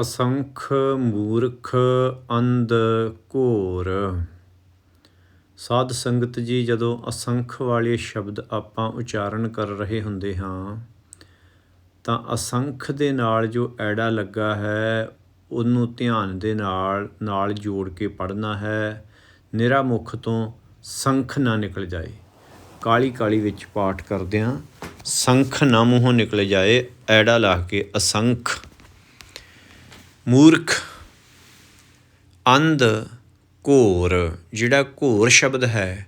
ਅਸੰਖ ਮੂਰਖ ਅੰਧ ਘੋਰ। ਸਾਧ ਸੰਗਤ ਜੀ, ਜਦੋਂ ਅਸੰਖ ਵਾਲੇ ਸ਼ਬਦ ਆਪਾਂ ਉਚਾਰਨ ਕਰ ਰਹੇ ਹੁੰਦੇ ਹਾਂ, ਤਾਂ ਅਸੰਖ ਦੇ ਨਾਲ ਜੋ ਐੜਾ ਲੱਗਾ ਹੈ, ਉਹਨੂੰ ਧਿਆਨ ਦੇ ਨਾਲ ਨਾਲ ਜੋੜ ਕੇ ਪੜ੍ਹਨਾ ਹੈ। ਨਿਰਾ ਮੁਖ ਤੋਂ ਸੰਖ ਨਾ ਨਿਕਲ ਜਾਏ। ਕਾਲੀ ਕਾਲੀ ਵਿੱਚ ਪਾਠ ਕਰਦਿਆਂ ਸੰਖ ਨਾ ਮੂੰਹੋਂ ਨਿਕਲ ਜਾਏ, ਐੜਾ ਲਾ ਕੇ ਅਸੰਖ। ਮੂਰਖ, ਅੰਧ, ਘੋਰ, ਜਿਹੜਾ ਘੋਰ ਸ਼ਬਦ ਹੈ,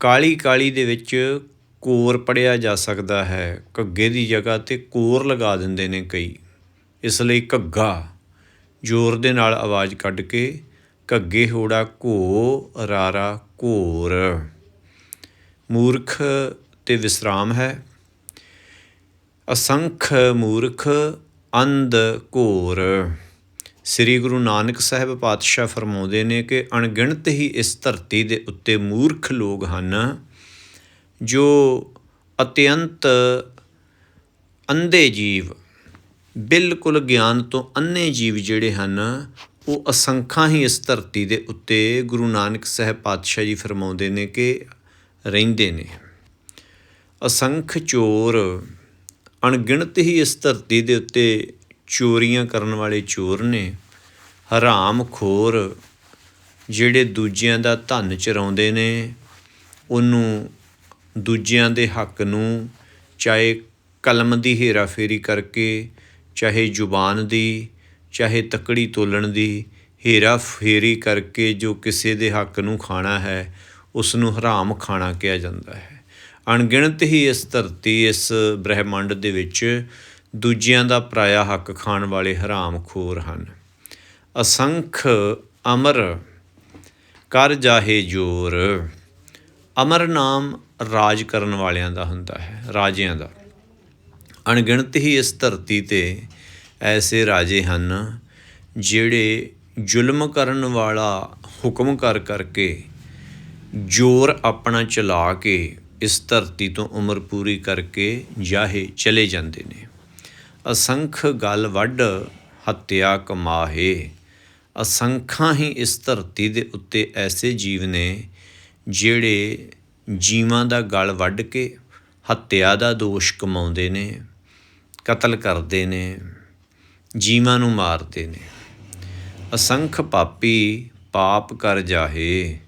ਕਾਲੀ ਕਾਲੀ ਦੇ ਵਿੱਚ ਕੋਰ ਪੜਿਆ ਜਾ ਸਕਦਾ ਹੈ। ਘੱਗੇ ਦੀ ਜਗ੍ਹਾ ਤੇ ਕੋਰ ਲਗਾ ਦਿੰਦੇ ਨੇ ਕਈ। ਇਸ ਲਈ ਘੱਗਾ ਜ਼ੋਰ ਦੇ ਨਾਲ ਆਵਾਜ਼ ਕੱਢ ਕੇ ਘੱਗੇ ਹੋੜਾ ਘੋ, ਰਾਰਾ ਘੋਰ। ਮੂਰਖ ਤੇ ਵਿਸਰਾਮ ਹੈ। ਅਸੰਖ ਮੂਰਖ ਅੰਧ ਘੋਰ। ਸ੍ਰੀ ਗੁਰੂ ਨਾਨਕ ਸਾਹਿਬ ਪਾਤਸ਼ਾਹ ਫਰਮਾਉਂਦੇ ਨੇ ਕਿ ਅਣਗਿਣਤ ਹੀ ਇਸ ਧਰਤੀ ਦੇ ਉੱਤੇ ਮੂਰਖ ਲੋਕ ਹਨ, ਜੋ ਅਤਿਅੰਤ ਅੰਧੇ ਜੀਵ, ਬਿਲਕੁਲ ਗਿਆਨ ਤੋਂ ਅੰਨੇ ਜੀਵ ਜਿਹੜੇ ਹਨ, ਉਹ ਅਸੰਖਾਂ ਹੀ ਇਸ ਧਰਤੀ ਦੇ ਉੱਤੇ ਗੁਰੂ ਨਾਨਕ ਸਾਹਿਬ ਪਾਤਸ਼ਾਹ ਜੀ ਫਰਮਾਉਂਦੇ ਨੇ ਕਿ ਰਹਿੰਦੇ ਨੇ। ਅਸੰਖ ਚੋਰ ਅਣਗਿਣਤ ਹੀ ਇਸ ਧਰਤੀ ਦੇ ਉੱਤੇ ਚੋਰੀਆਂ ਕਰਨ ਵਾਲੇ ਚੋਰ ਨੇ। ਹਰਾਮ ਖੋਰ ਜਿਹੜੇ ਦੂਜਿਆਂ ਦਾ ਧਨ ਚਰਾਉਂਦੇ ਨੇ, ਉਹਨੂੰ ਦੂਜਿਆਂ ਦੇ ਹੱਕ ਨੂੰ ਚਾਹੇ ਕਲਮ ਦੀ ਹੇਰਾਫੇਰੀ ਕਰਕੇ, ਚਾਹੇ ਜ਼ੁਬਾਨ ਦੀ, ਚਾਹੇ ਤਕੜੀ ਤੋਲਣ ਦੀ ਹੇਰਾ ਫੇਰੀ ਕਰਕੇ ਜੋ ਕਿਸੇ ਦੇ ਹੱਕ ਨੂੰ ਖਾਣਾ ਹੈ ਉਸ ਨੂੰ ਹਰਾਮ ਖਾਣਾ ਕਿਹਾ ਜਾਂਦਾ ਹੈ। ਅਣਗਿਣਤ ਹੀ ਇਸ ਧਰਤੀ, ਇਸ ਬ੍ਰਹਿਮੰਡ ਦੇ ਵਿੱਚ ਦੂਜਿਆਂ ਦਾ ਪਰਾਇਆ ਹੱਕ ਖਾਣ ਵਾਲੇ ਹਰਾਮਖੋਰ ਹਨ। ਅਸੰਖ ਅਮਰ ਕਰ ਜਾਹੇ ਜੋਰ। ਅਮਰ ਨਾਮ ਰਾਜ ਕਰਨ ਵਾਲਿਆਂ ਦਾ ਹੁੰਦਾ ਹੈ, ਰਾਜਿਆਂ ਦਾ। ਅਣਗਿਣਤ ਹੀ ਇਸ ਧਰਤੀ ਤੇ ਐਸੇ ਰਾਜੇ ਹਨ ਜਿਹੜੇ ਜ਼ੁਲਮ ਕਰਨ ਵਾਲਾ ਹੁਕਮ ਕਰ ਕਰਕੇ ਜ਼ੋਰ ਆਪਣਾ ਚਲਾ ਕੇ ਇਸ ਧਰਤੀ ਤੋਂ ਉਮਰ ਪੂਰੀ ਕਰਕੇ ਜਾਹੇ ਚਲੇ ਜਾਂਦੇ ਨੇ। ਅਸੰਖ ਗਲ ਵੱਢ ਹੱਤਿਆ ਕਮਾਹੇ। ਅਸੰਖਾਂ ਹੀ ਇਸ ਧਰਤੀ ਦੇ ਉੱਤੇ ਐਸੇ ਜੀਵ ਨੇ ਜਿਹੜੇ ਜੀਵਾਂ ਦਾ ਗਲ ਵੱਢ ਕੇ ਹੱਤਿਆ ਦਾ ਦੋਸ਼ ਕਮਾਉਂਦੇ ਨੇ, ਕਤਲ ਕਰਦੇ ਨੇ, ਜੀਵਾਂ ਨੂੰ ਮਾਰਦੇ ਨੇ। ਅਸੰਖ ਪਾਪੀ ਪਾਪ ਕਰ ਜਾਹੇ।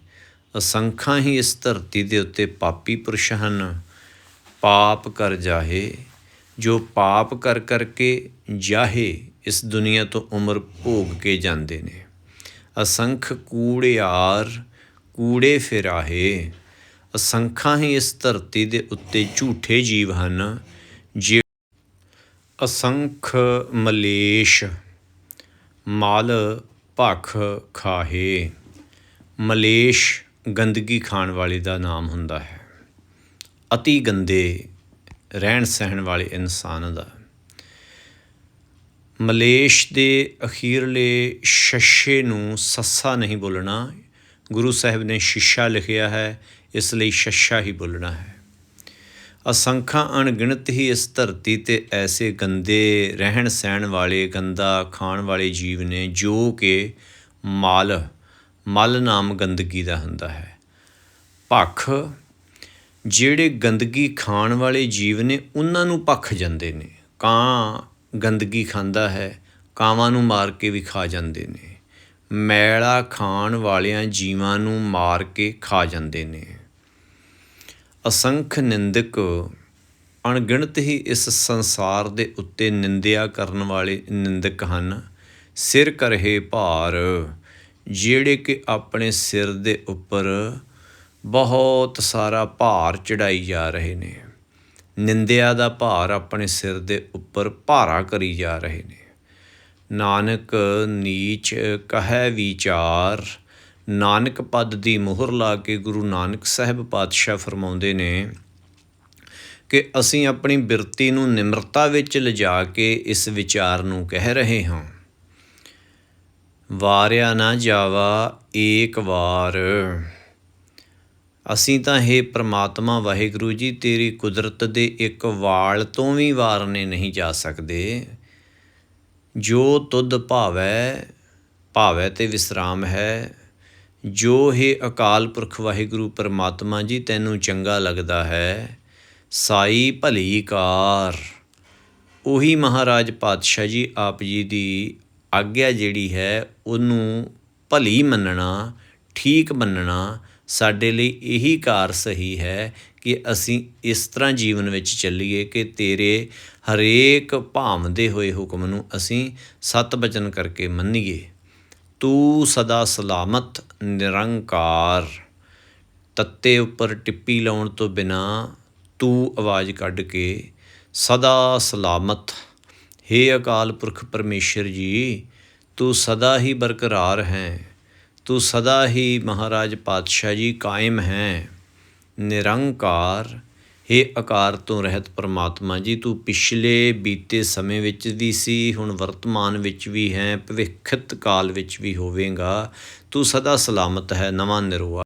ਅਸੰਖਾਂ ਹੀ ਇਸ ਧਰਤੀ ਦੇ ਉੱਤੇ ਪਾਪੀ ਪੁਰਸ਼ ਹਨ। ਪਾਪ ਕਰ ਜਾਹੇ, ਜੋ ਪਾਪ ਕਰ ਕਰਕੇ ਜਾਹੇ, ਇਸ ਦੁਨੀਆ ਤੋਂ ਉਮਰ ਭੋਗ ਕੇ ਜਾਂਦੇ ਨੇ। ਅਸੰਖ ਕੂੜਿਆਰ ਕੂੜੇ ਫਿਰਾਹੇ ਅਸੰਖਾਂ ਹੀ ਇਸ ਧਰਤੀ ਦੇ ਉੱਤੇ ਝੂਠੇ ਜੀਵ ਹਨ, ਜੇ ਅਸੰਖ ਮਲੇਸ਼, ਮਾਲ ਭਖ ਖਾਹੇ। ਮਲੇਸ਼ ਗੰਦਗੀ ਖਾਣ ਵਾਲੇ ਦਾ ਨਾਮ ਹੁੰਦਾ ਹੈ। ਅਤੀ ਗੰਦੇ ਰਹਿਣ ਸਹਿਣ ਵਾਲੇ ਇਨਸਾਨ ਦਾ। ਮਲੇਸ਼ ਦੇ ਅਖੀਰਲੇ ਸ਼ਸ਼ੇ ਨੂੰ ਸੱਸਾ ਨਹੀਂ ਬੋਲਣਾ। ਗੁਰੂ ਸਾਹਿਬ ਨੇ ਸ਼ਿਸ਼ਾ ਲਿਖਿਆ ਹੈ, ਇਸ ਲਈ ਸ਼ਸ਼ਾ ਹੀ ਬੋਲਣਾ ਹੈ। ਅਸੰਖਾਂ ਅਣਗਿਣਤ ਹੀ ਇਸ ਧਰਤੀ ਤੇ ਐਸੇ ਗੰਦੇ ਰਹਿਣ ਸਹਿਣ ਵਾਲੇ, ਗੰਦਾ ਖਾਣ ਵਾਲੇ ਜੀਵ ਨੇ ਜੋ ਕਿ ਮਾਲ ਮਲ ਨਾਮ ਗੰਦਗੀ ਦਾ ਹੁੰਦਾ ਹੈ। ਭਖ, ਜਿਹੜੇ ਗੰਦਗੀ ਖਾਣ ਵਾਲੇ ਜੀਵ ਨੇ, ਉਹਨਾਂ ਨੂੰ ਭਖ ਜਾਂਦੇ ਨੇ। ਕਾਂ ਗੰਦਗੀ ਖਾਂਦਾ ਹੈ, ਕਾਵਾਂ ਨੂੰ ਮਾਰ ਕੇ ਵੀ ਖਾ ਜਾਂਦੇ ਨੇ। ਮੈਲਾ ਖਾਣ ਵਾਲਿਆਂ ਜੀਵਾਂ ਨੂੰ ਮਾਰ ਕੇ ਖਾ ਜਾਂਦੇ ਨੇ। ਅਸੰਖ ਨਿੰਦਕ, ਅਣਗਿਣਤ ਹੀ ਇਸ ਸੰਸਾਰ ਦੇ ਉੱਤੇ ਨਿੰਦਿਆ ਕਰਨ ਵਾਲੇ ਨਿੰਦਕ ਹਨ। ਸਿਰ ਕਰਹੇ ਭਾਰ ਜਿਹੜੇ ਕਿ ਆਪਣੇ ਸਿਰ ਦੇ ਉੱਪਰ ਬਹੁਤ ਸਾਰਾ ਭਾਰ ਚੜਾਈ ਜਾ ਰਹੇ ਨੇ। ਨਿੰਦਿਆ ਦਾ ਭਾਰ ਆਪਣੇ ਸਿਰ ਦੇ ਉੱਪਰ ਭਾਰਾ ਕਰੀ ਜਾ ਰਹੇ ਨੇ। ਨਾਨਕ ਨੀਚ ਕਹੈ ਵਿਚਾਰ, ਨਾਨਕ ਪਦ ਦੀ ਮੋਹਰ ਲਾ ਕੇ ਗੁਰੂ ਨਾਨਕ ਸਾਹਿਬ ਪਾਤਸ਼ਾਹ ਫਰਮਾਉਂਦੇ ਨੇ ਕਿ ਅਸੀਂ ਆਪਣੀ ਬਿਰਤੀ ਨੂੰ ਨਿਮਰਤਾ ਵਿੱਚ ਲਿਜਾ ਕੇ ਇਸ ਵਿਚਾਰ ਨੂੰ ਕਹਿ ਰਹੇ ਹਾਂ। ਵਾਰਿਆ ਨਾ ਜਾਵਾ ਏਕ ਵਾਰ। ਅਸੀਂ ਤਾਂ ਹੈ ਪ੍ਰਮਾਤਮਾ ਵਾਹਿਗੁਰੂ ਜੀ, ਤੇਰੀ ਕੁਦਰਤ ਦੇ ਇੱਕ ਵਾਲ ਤੋਂ ਵੀ ਵਾਰਨੇ ਨਹੀਂ ਜਾ ਸਕਦੇ। ਜੋ ਤੁਧ ਭਾਵੈ ਭਾਵੈ ਤੇ ਵਿਸਰਾਮ ਹੈ। ਜੋ ਹੈ ਅਕਾਲ ਪੁਰਖ ਵਾਹਿਗੁਰੂ, ਪਰਮਾਤਮਾ ਜੀ, ਤੈਨੂੰ ਚੰਗਾ ਲੱਗਦਾ ਹੈ। ਸਾਈ ਭਲੀ ਕਾਰ। ਉਹੀ ਮਹਾਰਾਜ ਪਾਤਸ਼ਾਹ ਜੀ, ਆਪ ਜੀ ਦੀ ਆਗਿਆ ਜਿਹੜੀ ਹੈ, ਉਹਨੂੰ ਭਲੀ ਮੰਨਣਾ, ਠੀਕ ਮੰਨਣਾ ਸਾਡੇ ਲਈ ਇਹੀ ਕਾਰ ਸਹੀ ਹੈ ਕਿ ਅਸੀਂ ਇਸ ਤਰ੍ਹਾਂ ਜੀਵਨ ਵਿੱਚ ਚੱਲੀਏ ਕਿ ਤੇਰੇ ਹਰੇਕ ਭਾਵਦੇ ਹੋਏ ਹੁਕਮ ਨੂੰ ਅਸੀਂ ਸਤ ਬਚਨ ਕਰਕੇ ਮੰਨੀਏ। ਤੂੰ ਸਦਾ ਸਲਾਮਤ, ਨਿਰੰਕਾਰ, ਤੱਤੇ ਉੱਪਰ ਟਿੱਪੀ ਲਾਉਣ ਤੋਂ ਬਿਨਾ ਤੂੰ ਆਵਾਜ਼ ਕੱਢ ਕੇ ਸਦਾ ਸਲਾਮਤ हे ਅਕਾਲ ਪੁਰਖ ਪਰਮੇਸ਼ਰ ਜੀ, ਤੂੰ ਸਦਾ ਹੀ ਬਰਕਰਾਰ ਹੈ। ਤੂੰ ਸਦਾ ਹੀ ਮਹਾਰਾਜ ਪਾਤਸ਼ਾਹ ਜੀ ਕਾਇਮ ਹੈ। ਨਿਰੰਕਾਰ हे ਆਕਾਰ ਤੋਂ ਰਹਿਤ ਪਰਮਾਤਮਾ ਜੀ, ਤੂੰ ਪਿਛਲੇ ਬੀਤੇ ਸਮੇਂ ਵਿੱਚ ਵੀ ਸੀ, ਹੁਣ ਵਰਤਮਾਨ ਵਿੱਚ ਵੀ ਹੈ, ਭਵਿੱਖਤ ਕਾਲ ਵਿੱਚ ਵੀ ਹੋਵੇਂਗਾ। ਤੂੰ ਸਦਾ ਸਲਾਮਤ ਹੈ, ਨਵਾਂ ਨਿਰੋਆ